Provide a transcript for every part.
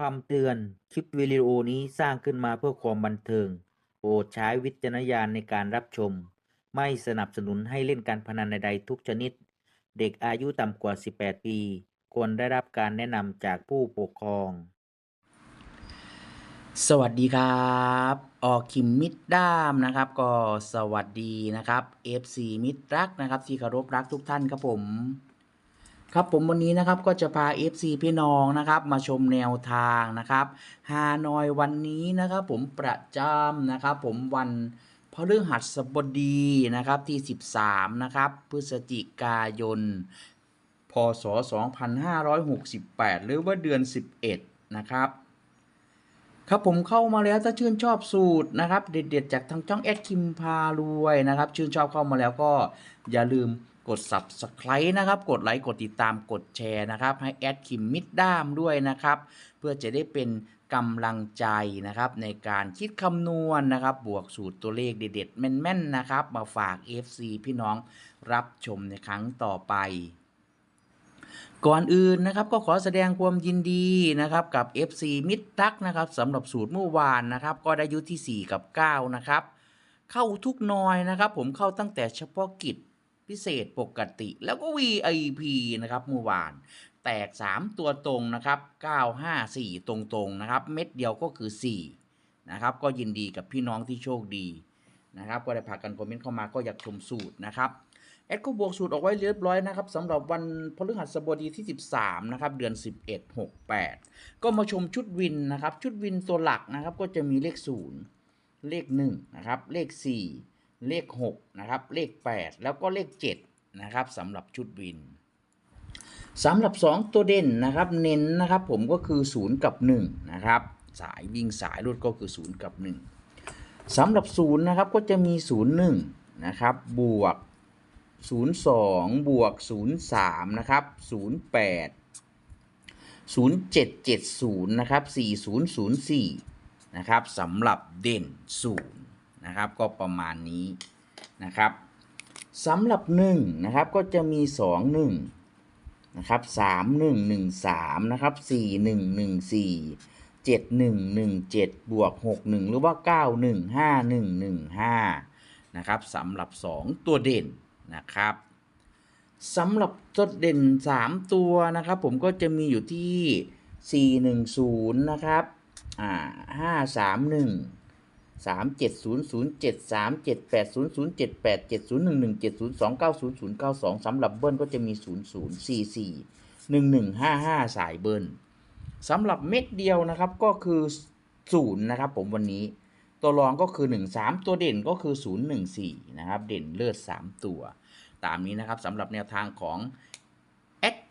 คำเตือน คลิปวิดีโอนี้สร้างขึ้นมาเพื่อความบันเทิง โปรดใช้วิจารณญาณในการรับชม ไม่สนับสนุนให้เล่นการพนันใดๆทุกชนิด เด็กอายุต่ำกว่า 18 ปี ควรได้รับการแนะนำจากผู้ปกครอง สวัสดีครับ ออคิมมิดด้ามนะครับ ก็สวัสดีนะครับ FC มิตรรักนะครับที่เคารพรักทุกท่านครับผม ครับผมวันนี้นะครับก็จะพา FC พี่น้องนะครับมาชมแนวทางนะครับฮานอยวันนี้นะครับผมประจำนะครับผมวันพฤหัสบดีนะครับที่ 13นะครับพฤศจิกายน พศ 2568 หรือว่าเดือน 11 นะครับครับผมเข้ามาแล้วถ้าชื่นชอบสูตรนะครับ เด็ดๆจากทางช่องแอดคิมพารวยนะครับ ชื่นชอบเข้ามาแล้วก็อย่าลืม กด subscribe นะครับ กดไลค์กดติดตามกดแชร์นะครับ ให้แอดคิมมิดด้ามด้วยนะครับ เพื่อจะได้เป็นกำลังใจนะครับในการคิดคำนวณนะครับ บวกสูตรตัวเลขเด็ดๆแม่นๆนะครับ มาฝาก FC พี่น้องรับชมในครั้งต่อไปก่อนอื่นนะครับก็ขอแสดงความยินดีนะครับกับ FC มิตรรักนะครับสำหรับสูตรเมื่อวานนะครับ ก็ได้ยุทที่ 4 กับ 9 นะครับ เข้าทุกนอยนะครับ ผมเข้าตั้งแต่เฉพาะกิจ พิเศษปกติ แล้วก็ VIP นะครับเมื่อวาน แตก 3 ตัวตรงนะครับ 954 ตรงๆนะครับ เม็ดเดียวก็คือ 4 นะครับ ก็ยินดีกับพี่น้องที่โชคดีนะครับ ก็ได้พากันคอมเมนต์เข้ามาก็อยากชมสูตรนะครับแอดก็บวกสูตรออกไว้เรียบร้อยนะครับสำหรับวันพฤหัสบดีที่ 13 นะครับ เดือน 11 68 ก็มาชมชุดวินนะครับ ชุดวินตัวหลักนะครับ ก็จะมีเลข 0 เลข 1 นะครับ เลข 4 เลข 6 นะครับ เลข 8 แล้วก็เลข 7 นะครับสำหรับชุดวินสำหรับ 2 ตัวเด่นนะครับ เน้นนะครับผมก็คือ 0 กับ 1 นะครับ สายวิ่งสายรุดก็คือ 0 กับ 1สำหรับ 0 นะครับก็จะมี 0 1 นะครับ บวก 02 บวก 03 นะครับ 08 0770 นะครับ 4004 นะครับสำหรับเด่น 0 นะครับ ก็ประมาณนี้นะครับสำหรับ1นะครับก็จะมี 21นะครับ3113นะครับ4114 7117 บวก 61 หรือว่า 915115นะครับสำหรับ 2 ตัวเด่นนะครับสำหรับตัวเด่น 3 ตัวนะครับ ผมก็จะมีอยู่ที่ 410 นะครับอ่า 531 3700 737800 78 7011 70 290 092สำหรับเบิ้ลก็จะมี0044 1155สายเบิ้ลสำหรับเม็ดเดียวนะครับก็คือ0นะครับผมวันนี้ตัวรองก็คือ 1 3 ตัวเด่นก็คือ 0 1 4 นะครับ เด่นเลือด 3 ตัว ตามนี้นะครับสำหรับแนวทางของ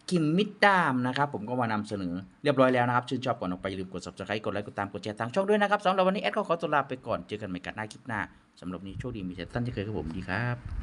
คิมมิดดามนะครับ ผมก็มานำเสนอเรียบร้อยแล้วนะครับ ชื่นชอบก่อนออกไปอย่าลืมกด subscribe กดไลค์กดตามกดแชร์ทางช่องด้วยนะครับสำหรับวันนี้แอดก็ขอตัวลาไปก่อนเจอกันใหม่กันหน้าคลิปหน้าสำหรับนี้โชคดีมีแต่ท่านที่เคยกับผมดีครับ